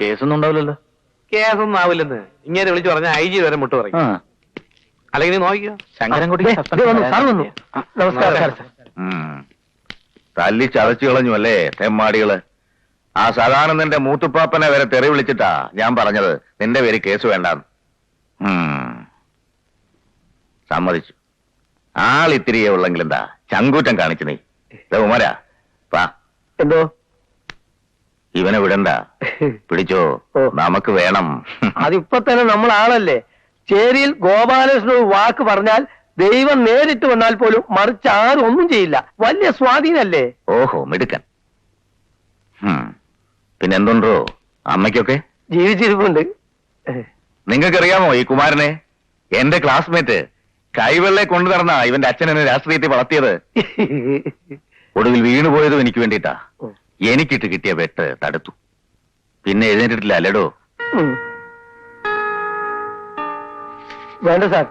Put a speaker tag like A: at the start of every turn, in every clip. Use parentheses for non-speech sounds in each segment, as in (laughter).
A: കേസൊന്നും ഉണ്ടാവില്ലല്ലോ.
B: കേസൊന്നും ആവില്ലെന്ന്. ഇങ്ങനെ വിളിച്ചു പറഞ്ഞ ഐ ജി വരെ മുട്ട് പറയും. അല്ലെങ്കിൽ നോക്കിയോ
A: ശങ്കരൻകുട്ടി.
C: തല്ലി ചതച്ചു കളഞ്ഞു അല്ലേ തെമ്മാടികൾ? ആ സദാനന്ദന്റെ മൂത്തുപ്പാപ്പനെ വരെ തെറി വിളിച്ചിട്ടാ ഞാൻ പറഞ്ഞത്. നിന്റെ പേര് കേസ് വേണ്ടാന്ന്. സമ്മതിച്ചു. ആളിത്തിരിയേ ഉള്ളെങ്കിലെന്താ? ചങ്കൂറ്റം കാണിച്ചു നീ. ഉമരാ പാ
D: എന്തോ?
C: ഇവനെ വിടണ്ട. (laughs) പിടിച്ചോ. നമുക്ക് വേണം. (laughs)
D: അതിപ്പോ തന്നെ നമ്മൾ ആളല്ലേ ചേരിയിൽ ഗോപാലകൃഷ്ണൻ വാക്ക് പറഞ്ഞാൽ ദൈവം നേരിട്ട് വന്നാൽ പോലും മറിച്ച് ആരും ഒന്നും ചെയ്യില്ല. വലിയ സ്വാധീനല്ലേ?
C: ഓഹോ മിടുക്കൻ. പിന്നെ പിന്നെന്തുണ്ടോ? അമ്മയ്ക്കൊക്കെ?
D: ജീവിച്ചിരിപ്പുണ്ട്.
C: നിങ്ങൾക്കറിയാമോ ഈ കുമാരനെ? എന്റെ ക്ലാസ്മേറ്റ് കൈവെള്ളെ കൊണ്ടു നടന്ന ഇവന്റെ അച്ഛൻ എന്നെ രാഷ്ട്രീയത്തിൽ വളർത്തിയത്. (laughs) ഒടുവിൽ വീണുപോയതും എനിക്ക് വേണ്ടിയിട്ടാ.
D: ഉം.
C: എനിക്കിട്ട് കിട്ടിയ വെട്ട് തടുത്തു. പിന്നെ എഴുന്നേറ്റിട്ടില്ല അല്ലടോ?
D: വേണ്ട സാർ.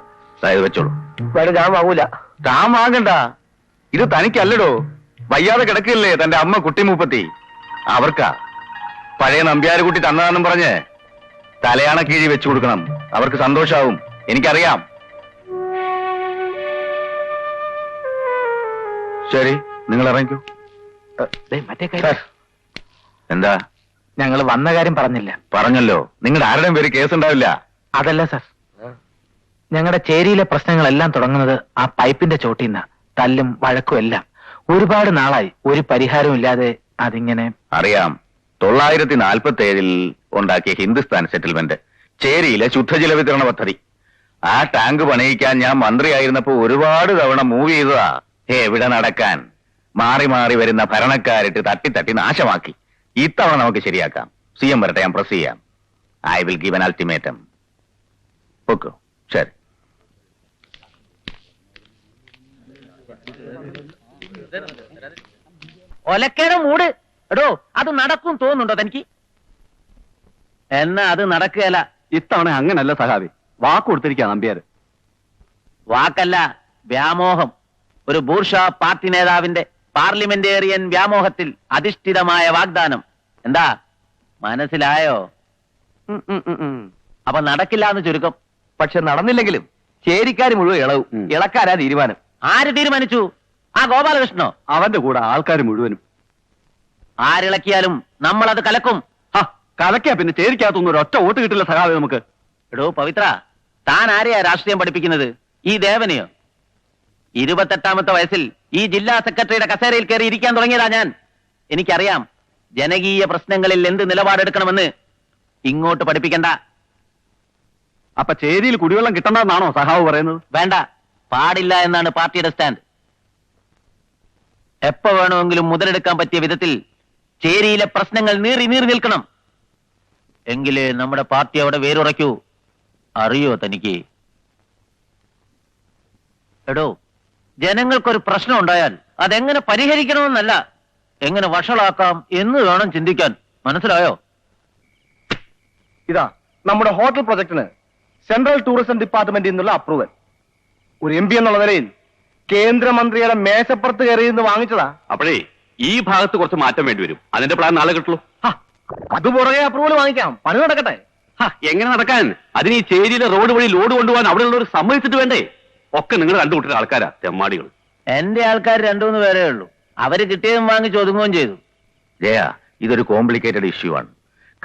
C: അതായത് വെച്ചോളൂ.
D: വേണ്ട ഞാൻ വാങ്ങൂല.
C: താൻ വാങ്ങണ്ട. ഇത് തനിക്കല്ലടോ. വയ്യാതെ കിടക്കില്ലേ തന്റെ അമ്മ കുട്ടി മൂപ്പത്തി? അവർക്കാ. പഴയ നമ്പ്യാരുകുട്ടി തന്നതാണെന്നും പറഞ്ഞ് തലയാണ കീഴി വെച്ചു കൊടുക്കണം. അവർക്ക് സന്തോഷാവും. എനിക്കറിയാം. ശരി നിങ്ങൾ ഇറങ്ങിക്കൂ.
A: മറ്റേ കാര്യം.
C: എന്താ?
A: ഞങ്ങൾ വന്ന കാര്യം പറഞ്ഞില്ല.
C: പറഞ്ഞല്ലോ. നിങ്ങളുടെ ആരുടെയും പേര് കേസ് ഉണ്ടാവില്ല
A: അതല്ല സർ. ഞങ്ങളുടെ ചേരിയിലെ പ്രശ്നങ്ങളെല്ലാം തുടങ്ങുന്നത് ആ പൈപ്പിന്റെ ചോട്ടിന്ന തല്ലും വഴക്കും എല്ലാം. ഒരുപാട് നാളായി. ഒരു പരിഹാരവും ഇല്ലാതെ അതിങ്ങനെ
C: അറിയാം. തൊള്ളായിരത്തി നാൽപ്പത്തി ഏഴിൽ ഉണ്ടാക്കിയ ഹിന്ദുസ്ഥാൻ സെറ്റിൽമെന്റ്. ചേരിയിലെ ശുദ്ധജല വിതരണ പദ്ധതി. ആ ടാങ്ക് പണിയിക്കാൻ ഞാൻ മന്ത്രിയായിരുന്നപ്പോ ഒരുപാട് തവണ മൂവ് ചെയ്തതാ. എവിടെ നടക്കാൻ? മാറി മാറി വരുന്ന ഭരണക്കാരിട്ട് തട്ടി തട്ടി നാശമാക്കി. ഇത്തവണ നമുക്ക് ശരിയാക്കാം. സി എം വരട്ടെ ഞാൻ പ്രസ് ചെയ്യാം. I will give an ultimatum okay ശരി.
E: ഒലക്കേടെ മൂട്. എടോ അത് നടക്കും തോന്നുന്നുണ്ടോ തനിക്ക്? എന്നാ അത് നടക്കുകയല്ല.
B: ഇത്തവണ അങ്ങനല്ല സഹാബി. വാക്ക് കൊടുത്തിരിക്കുക നമ്പ്യാര്.
E: വാക്കല്ല വ്യാമോഹം. ഒരു ബൂർഷ പാർട്ടി നേതാവിന്റെ പാർലമെന്റേറിയൻ വ്യാമോഹത്തിൽ അധിഷ്ഠിതമായ വാഗ്ദാനം. എന്താ? മനസ്സിലായോ? അപ്പൊ നടക്കില്ല എന്ന് ചുരുക്കം.
D: പക്ഷെ നടന്നില്ലെങ്കിലും ചേരിക്കാർ മുഴുവൻ ഇളവും. ഇളക്കാരാ തീരുമാനം.
E: ആര് തീരുമാനിച്ചു? ആ ഗോപാലകൃഷ്ണോ
B: അവന്റെ കൂടെ ആൾക്കാർ മുഴുവനും.
E: ആരിളക്കിയാലും നമ്മൾ അത് കലക്കും.
B: ഹ, കലക്കാ പിന്നെ ചേരിക്കകത്തൊന്നും ഒരു ഒറ്റ വോട്ട് കിട്ടില്ല സഹാബി നമുക്ക്.
E: എടോ പവിത്ര താൻ ആരെയാ രാഷ്ട്രീയം പഠിപ്പിക്കുന്നത്? ഈ ദേവനെയോ? ഇരുപത്തെട്ടാമത്തെ വയസ്സിൽ ഈ ജില്ലാ സെക്രട്ടറിയുടെ കസേരയിൽ കയറി ഇരിക്കാൻ തുടങ്ങിയതാ ഞാൻ. എനിക്കറിയാം ജനകീയ പ്രശ്നങ്ങളിൽ എന്ത് നിലപാടെടുക്കണമെന്ന് ഇങ്ങോട്ട് പഠിപ്പിക്കണ്ട.
B: അപ്പൊ ചേരിയിൽ കുടിവെള്ളം കിട്ടണ്ടെന്നാണോ സഹാവ് പറയുന്നത്?
E: വേണ്ട. പാടില്ല എന്നാണ് പാർട്ടിയുടെ സ്റ്റാൻഡ്. എപ്പോ വേണമെങ്കിലും മുതലെടുക്കാൻ പറ്റിയ വിധത്തിൽ ചേരിയിലെ പ്രശ്നങ്ങൾ നീറി നീറി നിൽക്കണം. എങ്കിലേ നമ്മുടെ പാർട്ടി അവിടെ വേരുറയ്ക്കൂ. അറിയോ തനിക്ക്? എടോ ജനങ്ങൾക്കൊരു പ്രശ്നം ഉണ്ടായാൽ അതെങ്ങനെ പരിഹരിക്കണമെന്നല്ല എങ്ങനെ വഷളാക്കാം എന്ന് വേണം ചിന്തിക്കാൻ. മനസ്സിലായോ?
D: ഇതാ നമ്മുടെ ഹോട്ടൽ പ്രൊജക്ടിന് സെൻട്രൽ ടൂറിസം ഡിപ്പാർട്ട്മെന്റിൽ നിന്നുള്ള അപ്രൂവൽ. ഒരു എം പി എന്നുള്ള നിലയിൽ കേന്ദ്രമന്ത്രിയുടെ മേശപ്പുറത്ത് കയറി നിന്ന് വാങ്ങിച്ചതാ.
B: അപ്പോഴേ ഈ ഭാഗത്ത് കുറച്ച് മാറ്റം വേണ്ടി വരും. അതിന്റെ പ്ലാൻ നാളെ കിട്ടുള്ളൂ.
D: അത് പുറകെ അപ്രൂവൽ വാങ്ങിക്കാം. പണി നടക്കട്ടെ.
B: എങ്ങനെ നടക്കാൻ? അതിന് ഈ ചേരിയിലെ റോഡ് വഴി ലോഡ് കൊണ്ടുപോകാൻ അവിടെയുള്ളവർ സമ്മതിച്ചിട്ട് വേണ്ടേ? ഒക്കെ നിങ്ങൾ കണ്ടുപിട്ടുന്ന ആൾക്കാരാ തെമ്മാടികൾ.
E: എന്റെ ആൾക്കാർ രണ്ടു മൂന്ന് പേരേ ഉള്ളൂ. അവർ കിട്ടിയതും വാങ്ങി ചോദിക്കുകയും ചെയ്തു.
C: ജയ ഇതൊരു കോംപ്ലിക്കേറ്റഡ് ഇഷ്യൂ ആണ്.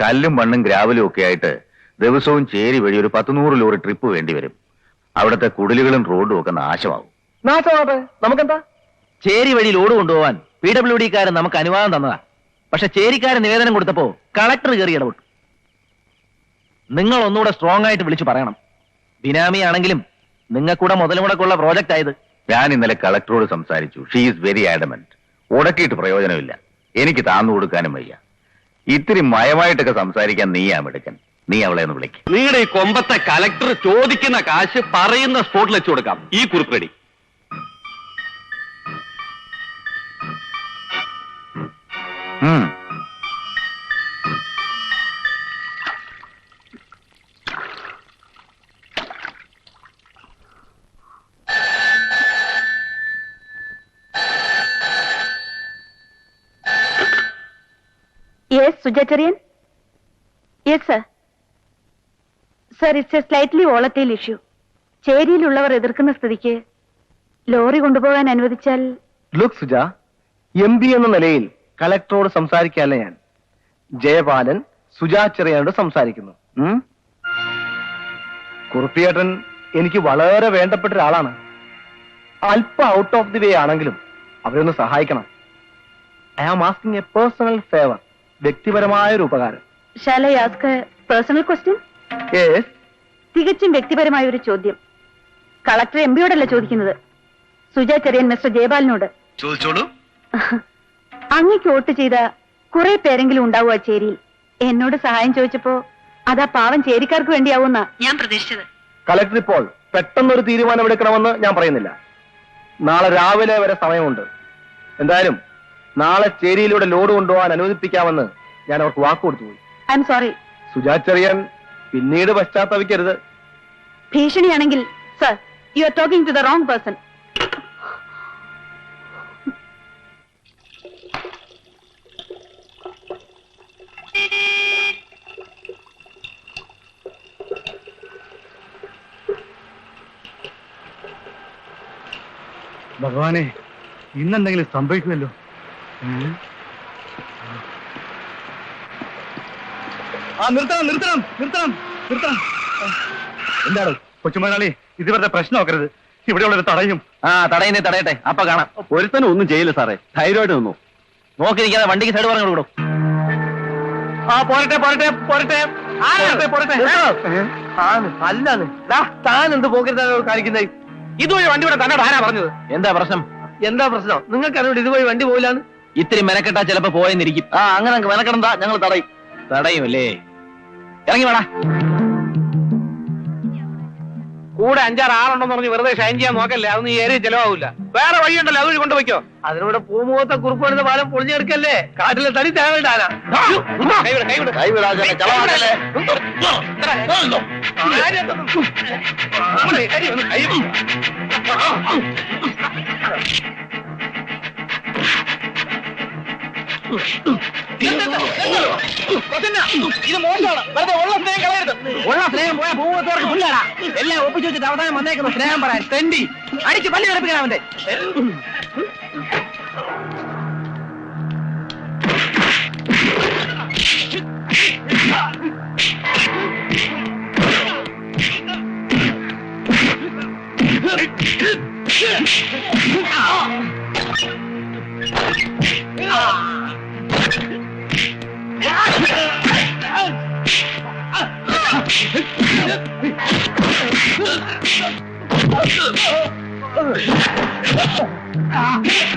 C: കല്ലും മണ്ണും ഗ്രാവലും ഒക്കെ ആയിട്ട് ദിവസവും ചേരി വഴി ഒരു പത്ത് നൂറ് ലോറി ട്രിപ്പ് വേണ്ടി വരും. അവിടുത്തെ കുടിലുകളും റോഡും ഒക്കെ നാശമാവും.
D: നാശമാവട്ടെ നമുക്കെന്താ?
E: ചേരി വഴി ലോഡ് കൊണ്ടുപോവാൻ പി ഡബ്ല്യു ഡിക്കാരൻ നമുക്ക് അനുവാദം തന്നതാ. പക്ഷെ ചേരിക്കാരൻ നിവേദനം കൊടുത്തപ്പോ കളക്ടർ കയറി ഇടപെട്ടു. നിങ്ങൾ ഒന്നുകൂടെ സ്ട്രോങ് ആയിട്ട് വിളിച്ചു പറയണം. ബിനാമി ആണെങ്കിലും നിങ്ങൾക്കൂടെ മുതലുമുടക്കുള്ള പ്രോജക്റ്റ് ആയത്?
C: ഞാൻ ഇന്നലെ കളക്ടറോട് സംസാരിച്ചു. ഷീ ഈസ് വെരി ആഡമന്റ് ഉടക്കിയിട്ട് പ്രയോജനമില്ല. എനിക്ക് താന്നു കൊടുക്കാനും വയ്യ. ഇത്തിരി മയമായിട്ടൊക്കെ സംസാരിക്കാൻ നീയാ മിടുക്കൻ. നീ അവളെ ഒന്ന് വിളിക്കും.
B: നിങ്ങളുടെ ഈ കൊമ്പത്തെ കലക്ടർ ചോദിക്കുന്ന കാശ് പറയുന്ന സ്പോട്ടിൽ വെച്ചു കൊടുക്കാം. ഈ കുറിപ്പ് റെഡി
C: ഉം.
F: Suja Cherian yes sir it's a slightly volatile issue ചേരിയിലുള്ളവർ എതിർക്കുന്ന സ്ഥിതിക്ക് ലോറി കൊണ്ടുപോകാൻ അനുവദിച്ചാൽ
G: ലുക്ക് സുജ എം പി എന്ന നിലയിൽ കലക്ടറോട് സംസാരിക്കാല്ല ഞാൻ. ജയപാലൻ സുജാ സംസാരിക്കുന്നു. ഉം? കുറുപ്പിയേട്ടൻ എനിക്ക് വളരെ വേണ്ടപ്പെട്ട ഒരാളാണ് അല്പം ഔട്ട് ഓഫ് ദി വേ ആണെങ്കിലും അവരൊന്ന് സഹായിക്കണം. I am asking a personal favour വ്യക്തിപരമായ ഒരു ഉപകാരം
F: ഷാല പേഴ്സണൽ ക്വസ്റ്റ്യൻ
G: യെസ്
F: തികച്ചും വ്യക്തിപരമായ ഒരു ചോദ്യം കളക്ടർ എം പിയോടല്ല ചോദിക്കുന്നത്? സുജാ ചെറിയൻ മിസ്റ്റർ ജയപാലിനോട്
G: ചോദിച്ചോളൂ.
F: അങ്ങക്ക് വോട്ട് ചെയ്ത കുറെ പേരെങ്കിലും ഉണ്ടാവുക ചേരിയിൽ. എന്നോട് സഹായം ചോദിച്ചപ്പോ അതാ പാവം ചേരിക്കാർക്ക് വേണ്ടിയാവുന്ന ഞാൻ പ്രതീക്ഷിച്ചത്.
G: കളക്ടർ ഇപ്പോൾ പെട്ടെന്നൊരു തീരുമാനമെടുക്കണമെന്ന് ഞാൻ പറയുന്നില്ല. നാളെ രാവിലെ വരെ സമയമുണ്ട്. എന്തായാലും നാളെ ചേരിയിലൂടെ ലോഡ് കൊണ്ടുപോകാൻ അനുവദിപ്പിക്കാമെന്ന് ഞാൻ അവർക്ക് വാക്ക് കൊടുത്തു പോയി.
F: I M sorry
G: Suja Cherian പിന്നീട് പശ്ചാത്തപിക്കരുത്.
F: ഭീഷണിയാണെങ്കിൽ sir you are talking to the wrong person
G: ഭഗവാനെ ഇന്നെന്തെങ്കിലും സംഭവിക്കുമല്ലോ? ആ നിർത്തണം നിർത്തണം നിർത്തണം നിർത്തണം. എന്താണ് കൊച്ചുമലയാളി ഇതുവരെ പ്രശ്നമാക്കരുത് ഇവിടെയുള്ളൊരു തടയും.
H: ആ തടയുന്നേ തടയട്ടെ. അപ്പൊ കാണാം.
B: ഒരുത്തനും ഒന്നും ചെയ്യില്ല സാറേ. ധൈര്യമായിട്ട് നിന്നു.
H: നോക്കിയിരിക്കാതെ വണ്ടിക്ക് സൈഡ് പറഞ്ഞു കൊടുക്കും.
G: ആ പോരട്ടെ പോരട്ടെ പോരട്ടെ. അല്ലാന്ന് താൻ എന്ത് പോക്കറ്റാണ് കാണിക്കുന്നത് ഇതുവഴി വണ്ടി ഇവിടെ തന്നെ ആരാ പറഞ്ഞത്?
H: എന്താ പ്രശ്നം?
G: എന്താ പ്രശ്നം? നിങ്ങൾക്ക് അറിവിടെ ഇതുവഴി വണ്ടി പോയില്ലാന്ന്?
H: ഇത്തിരി മെനക്കെട്ടാ ചിലപ്പോ പോയെന്നിരിക്കും.
G: ആ അങ്ങനെ മെനക്കെടണ്ട ഞങ്ങൾ തടയും.
H: തടയും അല്ലേ ഇറങ്ങി വേടാ.
D: കൂടെ അഞ്ചാറ് ആളുണ്ടെന്ന് പറഞ്ഞ് വെറുതെ ഷൈൻ ചെയ്യാൻ നോക്കല്ലേ? അതൊന്നും ഈ ഏരിയ ചെലവാകില്ല വേറെ വഴിയുണ്ടല്ലോ അതുവഴി കൊണ്ടുപോയിക്കോ
G: അതിലൂടെ പൂമുഖത്തെ കുറുപ്പണിന്റെ പാലം പൊളിഞ്ഞെടുക്കല്ലേ? കാട്ടിലെ തടി തേവണ്ടാനാ
D: കൈവിട
H: ഇത് മോശമാണ്. വെറുതെ ഉള്ള സ്നേഹം കളയരുത്. ഉള്ള സ്നേഹം പോയാൽ പൂവത്തോർക്ക് പുല്ലാടാ എല്ലാം ഒപ്പിച്ചു വെച്ചിട്ട് അവസാനം വന്നേക്കുന്ന സ്നേഹം പറയാൻ തെണ്ടി. അടിച്ച് പല്ലി കിടപ്പിക്കണം അവന്റെ
D: God! 干啥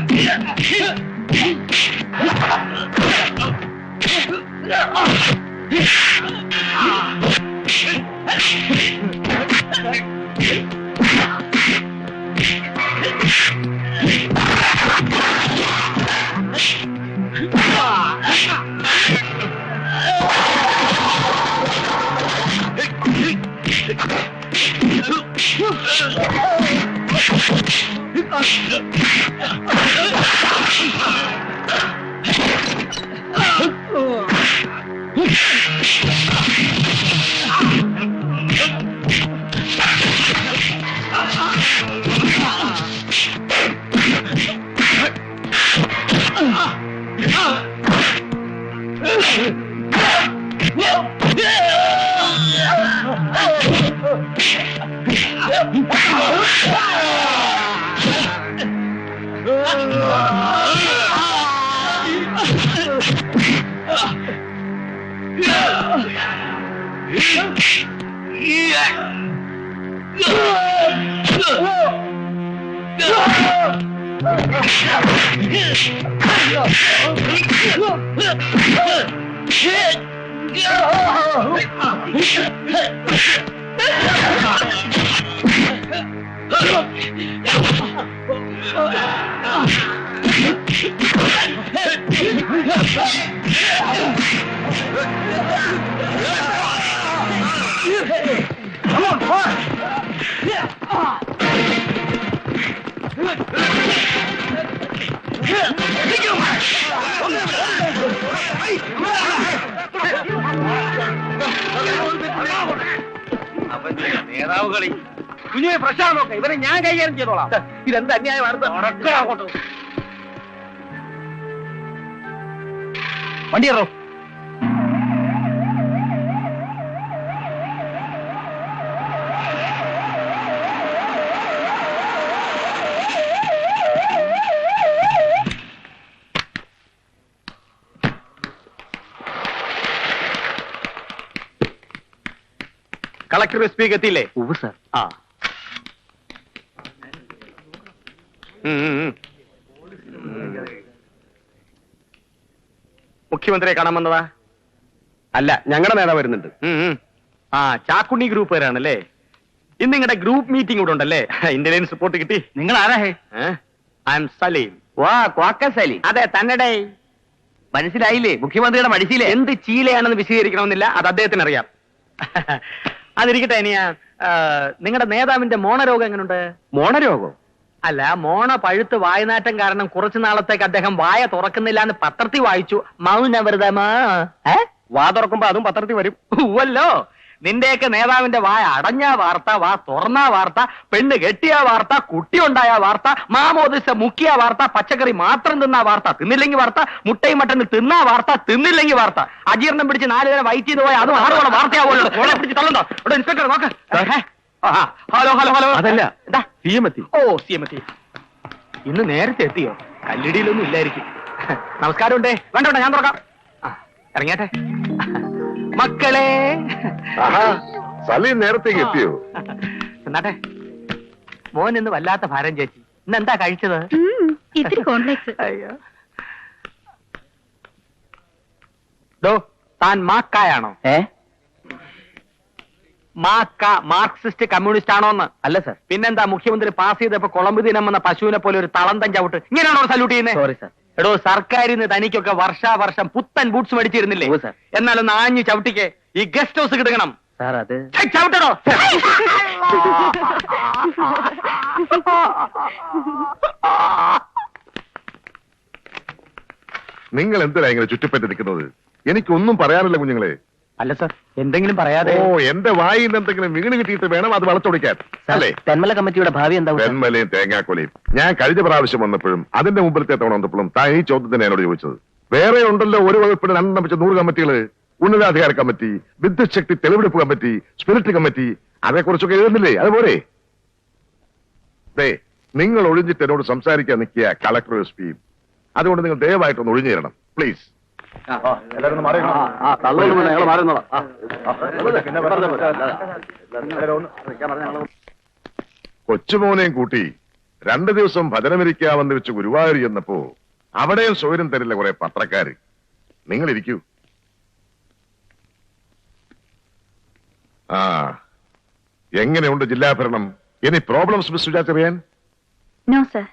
D: Yeah! Shit! നോക്ക ഇവരെ ഞാൻ കൈകാര്യം ചെയ്തോളാം. ഇതെന്ത് അന്യായമാണ് വാർത്ത വണ്ടി അറോ കളക്ടർ സ്പീക്ക് എത്തിയില്ലേ?
A: ഉവ് സർ.
D: ആ. മുഖ്യമന്ത്രിയെ കാണാൻ വന്നതാ? അല്ല ഞങ്ങളുടെ നേതാവ് വരുന്നുണ്ട്. ആ ചാക്കുണ്ണി ഗ്രൂപ്പ് വരാണല്ലേ? ഇന്ന് നിങ്ങളുടെ ഗ്രൂപ്പ് മീറ്റിംഗ് കൂടെ ഉണ്ടല്ലേ? ഇന്റലിജൻസ് റിപ്പോർട്ട് കിട്ടി.
E: നിങ്ങൾ ആരാ ഹേ
D: ഐ എം സലീം.
E: വാ
D: അതെ തന്നടേ.
E: മനസ്സിലായില്ലേ? മുഖ്യമന്ത്രിയുടെ മടിച്ചില്ലേ
D: എന്ത് ചീലയാണെന്ന് വിശദീകരിക്കണമെന്നില്ല അത് അദ്ദേഹത്തിന് അറിയാം അതിരിക്കട്ടെ ഇനിയാ നിങ്ങളുടെ നേതാവിന്റെ മോണരോഗം എങ്ങനെയുണ്ട് മോണരോഗം? അല്ല മോണ പഴുത്ത് വായനാറ്റം കാരണം കുറച്ചു നാളത്തേക്ക് അദ്ദേഹം വായ തുറക്കുന്നില്ല എന്ന് പത്രത്തിൽ വായിച്ചു. മൗനവ്രതമാ ഏ? വാ തുറക്കുമ്പോ അതും പത്രത്തിൽ വരും. ഉവല്ലോ നിന്റെയൊക്കെ നേതാവിന്റെ വായ അടഞ്ഞ വാർത്ത വാ തുറന്ന വാർത്ത പെണ്ണ് കെട്ടിയ വാർത്ത കുട്ടി ഉണ്ടായ വാർത്ത മാമോദിസ മുക്കിയ വാർത്ത പച്ചക്കറി മാത്രം തിന്ന വാർത്ത തിന്നില്ലെങ്കിൽ വാർത്ത മുട്ടയും മട്ടനും തിന്ന വാർത്ത തിന്നില്ലെങ്കിൽ വാർത്ത. അജീർണം പിടിച്ച് നാല് നേരം വൈറ്റ് ചെയ്ത് പോയ അതും ആറുപോലെ വാർത്തയാവുമല്ലോ. ഓളെ പിടിച്ച് തള്ളണ്ടോ ഇവിടെ ഇൻസ്പെക്ടർ നോക്ക്. Hello hello hello.
B: അതല്ല.
D: എന്താ
B: സി എം എത്തി
D: ഓ സി എം എത്തി ഇന്ന് നേരത്തെ എത്തിയോ? കല്ലിടിയിലൊന്നും ഇല്ലായിരിക്കും. നമസ്കാരം ഉണ്ടേ വേണ്ട വേണ്ട ഞാൻ തുറക്കാം. ആ, ഇറങ്ങിയാട്ടെ. മക്കളെ.
I: സലീം നേരത്തേക്ക് എത്തിയോ?
D: എന്നാട്ടെ മോൻ ഇന്ന് വല്ലാത്ത ഭാരം ചേച്ചി. ഇന്ന് എന്താ കഴിച്ചത്?
F: ഉം, ഇത്തിരി കോംപ്ലക്സ്
D: അയ്യോ. താൻ മാക്കായാണോ?
E: ഏ?
D: മാക്ക മാർക്സിസ്റ്റ് കമ്മ്യൂണിസ്റ്റ് ആണോന്ന്?
E: അല്ല സർ.
D: പിന്നെന്താ മുഖ്യമന്ത്രി പാസ് ചെയ്തപ്പോ കൊളമ്പ് ദിനം എന്ന പശുവിനെ പോലെ ഒരു തളന്തം ചവിട്ട്. ഇങ്ങനെയാണോ സല്യൂട്ട് ചെയ്യുന്നത്
E: സോറി സർ
D: എടോ സർക്കാരിൽ നിന്ന് തനിക്കൊക്കെ വർഷാവർഷം പുത്തൻ ബൂട്ട്സ് മേടിച്ചിരുന്നില്ലേ?
E: സർ.
D: എന്നാലൊന്ന് ആഞ്ഞു ചവിട്ടിക്ക്. ഈ ഗസ്റ്റ് ഹൗസ് കിടക്കണം.
E: സാർ അത്
D: ചവിട്ടണോ
I: നിങ്ങൾ എന്തിനാ ഇങ്ങനെ ചുറ്റിപ്പറ്റി നിൽക്കുന്നത്? എനിക്കൊന്നും പറയാനില്ല കുഞ്ഞുങ്ങളെ.
D: അല്ല സർ എന്തെങ്കിലും പറയാതെ
I: ഓ എന്റെ വായിൽ നിന്ന് എന്തെങ്കിലും വീണ് കിട്ടിയിട്ട് വേണം? അത് വളച്ചൊടിക്കാൻ അല്ലേ?
E: തെന്മല കമ്മിറ്റിയുടെ ഭാവി എന്താവും
I: തെന്മലയും തേങ്ങാക്കൊലയും. ഞാൻ കഴിഞ്ഞ പ്രാവശ്യം വന്നപ്പോഴും അതിന്റെ മുമ്പിലത്തെ തവണ വന്നപ്പോഴും താൻ ഈ ചോദ്യത്തിന് എന്നോട് ചോദിച്ചത്. വേറെ ഉണ്ടല്ലോ ഒരു വകുപ്പിന് രണ്ടെണ്ണം വെച്ച നൂറ് കമ്മിറ്റികൾ. ഉന്നതാധികാര കമ്മിറ്റി വിദ്യുത് ശക്തി തെളിവെടുപ്പ് കമ്മിറ്റി സ്പിരിറ്റ് കമ്മിറ്റി അതേക്കുറിച്ചൊക്കെ എഴുതുന്നില്ലേ? അതുപോലെ ദേ നിങ്ങൾ ഒഴിഞ്ഞിട്ട് എന്നോട് സംസാരിക്കാൻ നിൽക്കുക കളക്ടർ എസ് പിയും അതുകൊണ്ട് നിങ്ങൾ ദയവായിട്ടൊന്ന് ഒഴിഞ്ഞു തരണം. പ്ലീസ് കൊച്ചുമോനെയും കൂട്ടി രണ്ടു ദിവസം ഭജനമിരിക്കാമെന്ന് വെച്ച് ഗുരുവായൂർ ചെന്നപ്പോ അവിടെയും സൗകര്യം തരില്ല കുറെ പത്രക്കാര്. നിങ്ങൾ ഇരിക്കൂ ആ എങ്ങനെയുണ്ട് ജില്ലാ ഭരണം ഇനി problems miss Suja Cherian
F: no sir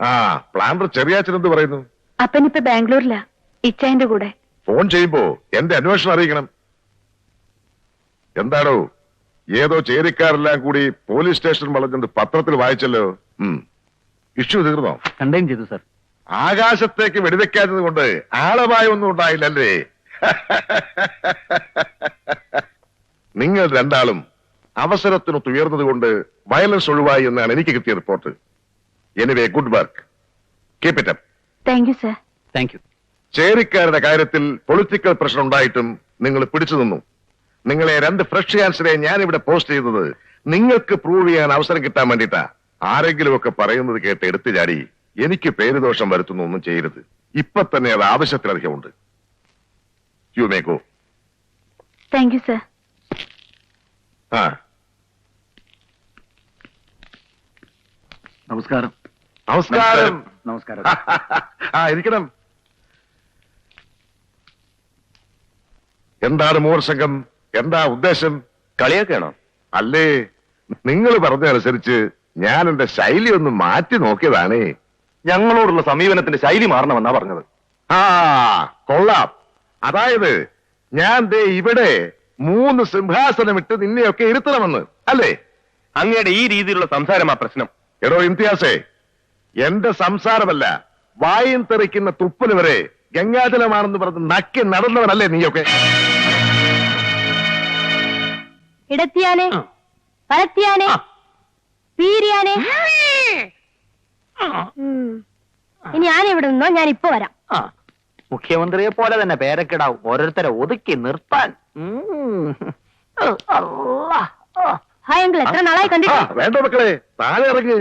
I: ആ പ്ലാന്റർ ചെറിയാച്ചൻ എന്ത് പറയുന്നു?
F: അപ്പനിപ്പോ ബാംഗ്ലൂരില ഇച്ചായന്റെ കൂടെ.
I: ഫോൺ ചെയ്യുമ്പോ എന്റെ അന്വേഷണം അറിയിക്കണം. എന്താണോ ഏതോ ചേരിക്കാരെല്ലാം കൂടി പോലീസ് സ്റ്റേഷൻ വളഞ്ഞത് പത്രത്തിൽ വായിച്ചല്ലോ. ഇഷ്യൂ തീർന്നോ?
D: കണ്ടെയ്ൻ ചെയ്തു സർ.
I: ആകാശത്തേക്ക് വെടിവെക്കാത്തത് കൊണ്ട് ആളമായ ഒന്നും ഉണ്ടായില്ലല്ലേ? നിങ്ങൾ രണ്ടാളും അവസരത്തിനൊത്ത് ഉയർന്നത് കൊണ്ട് വയലൻസ് ഒഴിവായി എന്നാണ് എനിക്ക് കിട്ടിയ report. Anyway good work keep it up
F: thank you sir.
D: Thank you.
I: ചേരിക്കാരുടെ കാര്യത്തിൽ പൊളിറ്റിക്കൽ പ്രഷർ ഉണ്ടായിട്ടും നിങ്ങൾ പിടിച്ചു നിന്നു. നിങ്ങളെ രണ്ട് ഫ്രഷ് ആൻസറെ ഞാൻ ഇവിടെ പോസ്റ്റ് ചെയ്തത് നിങ്ങൾക്ക് പ്രൂവ് ചെയ്യാൻ അവസരം കിട്ടാൻ ആരെങ്കിലും ഒക്കെ പറയുന്നത് കേട്ട് എടുത്തു ചാടി എനിക്ക് പേരുദോഷം വരുത്തുന്ന ഒന്നും ചെയ്യരുത്. ഇപ്പൊ തന്നെ അത് ആവശ്യത്തിലധികമുണ്ട്. You may go
F: thank you sir.
I: ആ.
B: നമസ്കാരം.
I: നമസ്കാരം.
B: നമസ്കാരം. (laughs)
I: ആ ഇരിക്കണം. എന്താണ് മൂർശകം എന്താ ഉദ്ദേശം?
C: കളിയൊക്കെയാണോ?
I: അല്ലേ. നിങ്ങൾ പറഞ്ഞതനുസരിച്ച് ഞാൻ എന്റെ ശൈലി ഒന്ന് മാറ്റി നോക്കിയതാണേ.
C: ഞങ്ങളോടുള്ള സമീപനത്തിന്റെ ശൈലി മാറണമെന്നാ പറഞ്ഞത്.
I: ആ കൊള്ളാം. അതായത് ഞാൻ ദേ ഇവിടെ മൂന്ന് സിംഹാസനം ഇട്ട് നിന്നെയൊക്കെ ഇരുത്തണമെന്ന്. അല്ലേ?
C: അങ്ങയുടെ ഈ രീതിയിലുള്ള സംസാരമാ പ്രശ്നം.
I: എടോ ഇംതിയാസേ എന്റെ സംസാരമല്ല വായും തെറിക്കുന്ന തുപ്പൽ വരെ ഗംഗാജലമാണെന്ന് പറഞ്ഞ് നക്കി നടന്നവനല്ലേ നീയൊക്കെ?
J: ഇടത്തിയാനെ പീരിയാനെ. ഇനി ഞാൻ ഇവിടെ നിന്നോ ഞാൻ ഇപ്പൊ വരാം.
D: ആ. മുഖ്യമന്ത്രിയെ പോലെ തന്നെ പേരക്കിടാവും ഓരോരുത്തരെ ഒതുക്കി നിർത്താൻ.
J: ഹായ് അങ്കിൾ എത്ര നാളായി കണ്ടിട്ട്?
I: വേണ്ട മക്കളെ താഴെ ഇറങ്ങ്.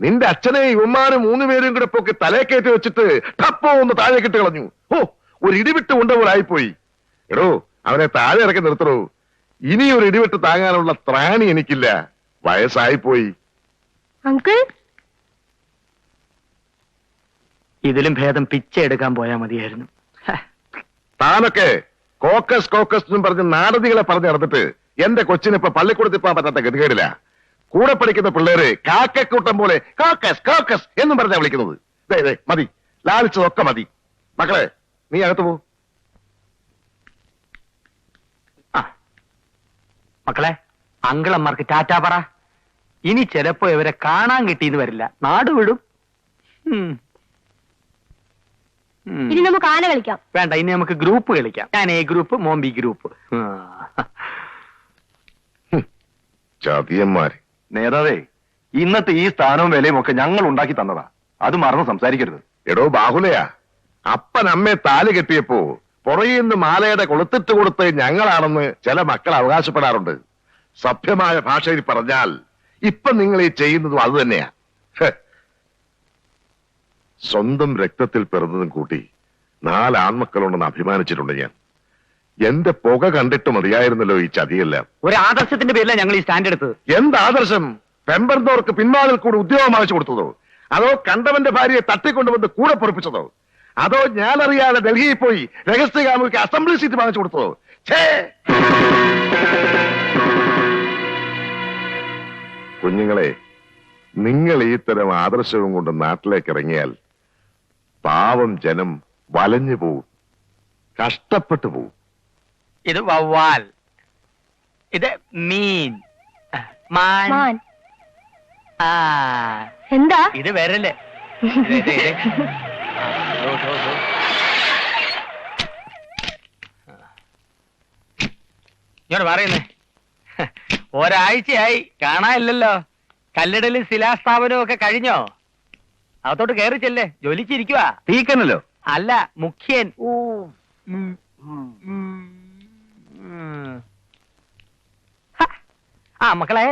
I: നിന്റെ അച്ഛനെ ഉമ്മാനും മൂന്നുപേരും കൂടെ പൊക്കി തലേ കയറ്റി വെച്ചിട്ട് ടപ്പോ ഒന്ന് താഴെ കിട്ട് കളഞ്ഞു. ഓ ഒരു ഇടിവിട്ട് കൊണ്ട പോലെ ആയിപ്പോയി. എടോ അവനെ താഴെ ഇറക്കി നിർത്തണോ? ഇനി ഒരു ഇടിവിട്ട് താങ്ങാനുള്ള ത്രാണി എനിക്കില്ല. വയസ്സായിപ്പോയി.
J: അങ്കിൾ?
D: ഇതിലും ഭേദം പിച്ച എടുക്കാൻ പോയാ മതിയായിരുന്നു.
I: താനൊക്കെ കോക്കസ് കോക്കസ് എന്നും പറഞ്ഞ് നാടതികളെ പറഞ്ഞു നടന്നിട്ട് എന്റെ കൊച്ചിനിപ്പോ പോകാൻ പറ്റാത്ത ഗതികേടില്ല കൂടെ പഠിക്കുന്ന പിള്ളേര് കാക്കക്കൂട്ടം പോലെ കാക്കസ് കാക്കസ് എന്നും പറഞ്ഞാ വിളിക്കുന്നത്. ദേ, ദേ, മതി. ലാലിച്ചതൊക്കെ മതി. മക്കളെ നീ അകത്ത് പോ.
D: ആ. മക്കളെ അങ്കിളന്മാർക്ക് ടാറ്റാ പറ. ഇനി ചിലപ്പോ ഇവരെ കാണാൻ കിട്ടിയെന്ന് വരില്ല. നാട് വിടും.
J: ഇനി നമുക്ക് ആന കളിക്കാം.
D: വേണ്ട ഇനി നമുക്ക് ഗ്രൂപ്പ് കളിക്കാം. ഞാൻ എ ഗ്രൂപ്പ് മോംബി ഗ്രൂപ്പ്.
I: ചതിയന്മാര്.
G: നേതാവേ ഇന്നത്തെ ഈ സ്ഥാനവും വിലയും ഒക്കെ ഞങ്ങൾ ഉണ്ടാക്കി തന്നതാ. അത് മറന്ന് സംസാരിക്കരുത്.
I: എടോ ബാഹുലയാ അപ്പൻ അമ്മയെ താലി കെട്ടിയപ്പോ പുറകിൽ നിന്ന് മാലയുടെ കൊളുത്തിട്ട് കൊടുത്ത് ഞങ്ങളാണെന്ന് ചില മക്കൾ അവകാശപ്പെടാറുണ്ട്. സഭ്യമായ ഭാഷയിൽ പറഞ്ഞാൽ ഇപ്പൊ നിങ്ങൾ ഈ ചെയ്യുന്നതും അത് തന്നെയാ. സ്വന്തം രക്തത്തിൽ പിറന്നതും കൂട്ടി നാല് ആൺമക്കളുണ്ടെന്ന് അഭിമാനിച്ചിട്ടുണ്ട് ഞാൻ. എന്റെ പുക കണ്ടിട്ട് മതിയായിരുന്നല്ലോ ഈ ചതിയെല്ലാം?
D: ഒരു ആദർശത്തിന്റെ പേരിലാണ് ഞങ്ങൾ ഈ സ്റ്റാൻഡ് എടുത്തത്.
I: എന്ത് ആദർശം? പെമ്പർന്തോർക്ക് പിൻവാതിൽ കൂടെ ഉദ്യോഗം വാങ്ങിച്ചു കൊടുത്തതോ? അതോ കണ്ടവന്റെ ഭാര്യയെ തട്ടിക്കൊണ്ടുവന്ന് കൂടെ പൊറപ്പിച്ചതോ? അതോ ഞാൻ അറിയാതെ ഡൽഹിയിൽ പോയി രഹസ്യകാമുക്ക് അസംബ്ലി സീറ്റ് വാങ്ങിച്ചു കൊടുത്തതോ? ഛേ! കുഞ്ഞുങ്ങളെ നിങ്ങൾ ഈ തരം ആദർശവും കൊണ്ട് നാട്ടിലേക്ക് ഇറങ്ങിയാൽ പാവം ജനം വലഞ്ഞു പോവും. കഷ്ടപ്പെട്ടു പോവും.
D: ഇത് വവ്വാൽ. ഇത് മീൻ. മാൻ.
J: മാൻ.
D: ആ.
J: എന്താ?
D: ഇത് വരൽ. ഇത്, ഇത്, ഇത്. ആ, ദോ, ദോ, ദോ. ഇങ്ങോട്ട് പറയുന്നേ ഒരാഴ്ചയായി കാണാനില്ലല്ലോ. കല്ലിടലും ശിലാസ്ഥാപനവും ഒക്കെ കഴിഞ്ഞോ? അകത്തോട്ട് കയറി ചെല്ലേ. ജോലിച്ചിരിക്കുവാ
G: തീക്കനല്ലോ
D: അല്ല മുഖ്യൻ. ഓ. ആ മക്കളെ.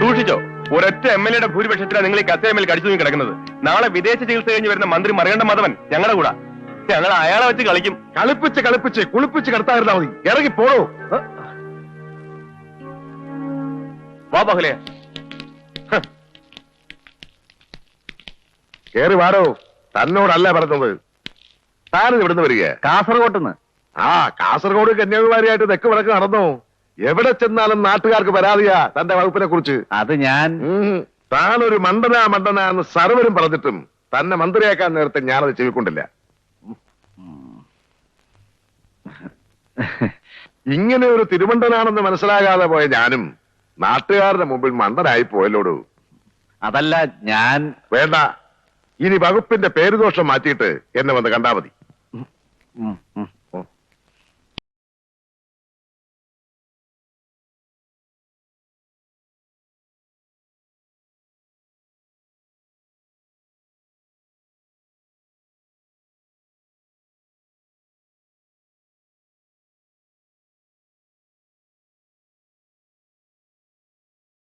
K: സൂക്ഷിച്ചോ ഒരൊറ്റ എം എൽ എയുടെ ഭൂരിപക്ഷത്തിലാണ് നിങ്ങൾ ഈ കത്തേമേൽ കടിച്ചു തൂങ്ങി കിടക്കുന്നത്. നാളെ വിദേശ ചികിത്സ കഴിഞ്ഞ് വരുന്ന മന്ത്രി മറികണ്ഠ മാധവൻ ഞങ്ങളുടെ കൂടെ. ഞങ്ങൾ അയാളെ വെച്ച് കളിക്കും.
I: കളിപ്പിച്ച് കളിപ്പിച്ച് കുളിപ്പിച്ച് കിടത്താതിരുന്നാ മതി. ഇറങ്ങി പോണോ
K: വാ ബാഹുലേ
I: കേറി വാടോ. തന്നോടല്ല പറഞ്ഞത്. താനിത് ഇവിടുന്ന് വരിക
G: കാസർഗോട്ടുന്ന്.
I: ആ കാസർഗോഡ് കന്യാകുമാരിയായിട്ട് തെക്ക് വടക്ക് നടന്നു? എവിടെ ചെന്നാലും നാട്ടുകാർക്ക് പരാതിയാ തന്റെ വകുപ്പിനെ കുറിച്ച്.
G: അത് ഞാൻ.
I: താനൊരു മണ്ടനാ മണ്ടനാ എന്ന് സർവരും പറഞ്ഞിട്ടും തന്നെ മന്ത്രിയാക്കാൻ നേരത്തെ ഞാനത് ചെവിക്കൊണ്ടില്ല. ഇങ്ങനെ ഒരു തിരുമണ്ടനാണെന്ന് മനസ്സിലാകാതെ പോയ ഞാനും നാട്ടുകാരുടെ മുമ്പിൽ മണ്ടനായി പോയല്ലോടു.
G: അതല്ല ഞാൻ.
I: വേണ്ട. ഇനി വകുപ്പിന്റെ പേരുദോഷം മാറ്റിയിട്ട് എന്നെ വന്ന് കണ്ടാ മതി.